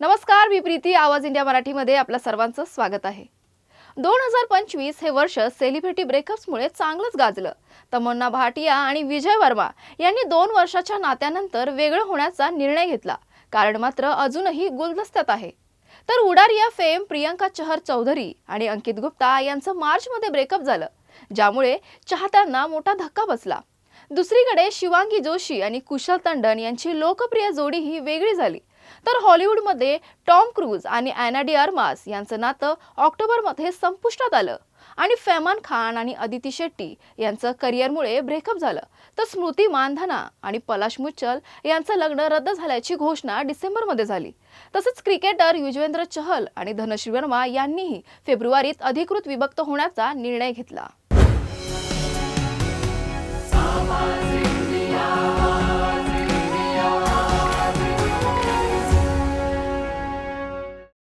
नमस्कार मी प्रीती. आवाज इंडिया मराठीमध्ये आपलं सर्वांचं स्वागत आहे. दोन हजार पंचवीस हे वर्ष सेलिब्रिटी ब्रेकअप्समुळे चांगलंच गाजलं. तमन्ना भाटिया आणि विजय वर्मा यांनी दोन वर्षाच्या नात्यानंतर वेगळं होण्याचा निर्णय घेतला. कारण मात्र अजूनही गुलदस्त्यात आहे. तर उडारिया फेम प्रियंका चहर चौधरी आणि अंकित गुप्ता यांचं मार्चमध्ये ब्रेकअप झालं ज्यामुळे चाहत्यांना मोठा धक्का बसला. दुसरीकडे शिवांगी जोशी आणि कुशल तंडन यांची लोकप्रिय जोडी ही वेगळी झाली. तर हॉलिवूडमध्ये टॉम क्रूज आणि अॅना डी यांचं नातं ऑक्टोबरमध्ये संपुष्टात आलं. आणि फॅमान खान आणि अदिती शेट्टी यांचं करिअरमुळे ब्रेकअप झालं. तर स्मृती मानधना आणि पलाश मुच्चल यांचं लग्न रद्द झाल्याची घोषणा डिसेंबरमध्ये झाली. तसंच क्रिकेटर युजवेंद्र चहल आणि धनश्री वर्मा यांनीही फेब्रुवारीत अधिकृत विभक्त होण्याचा निर्णय घेतला.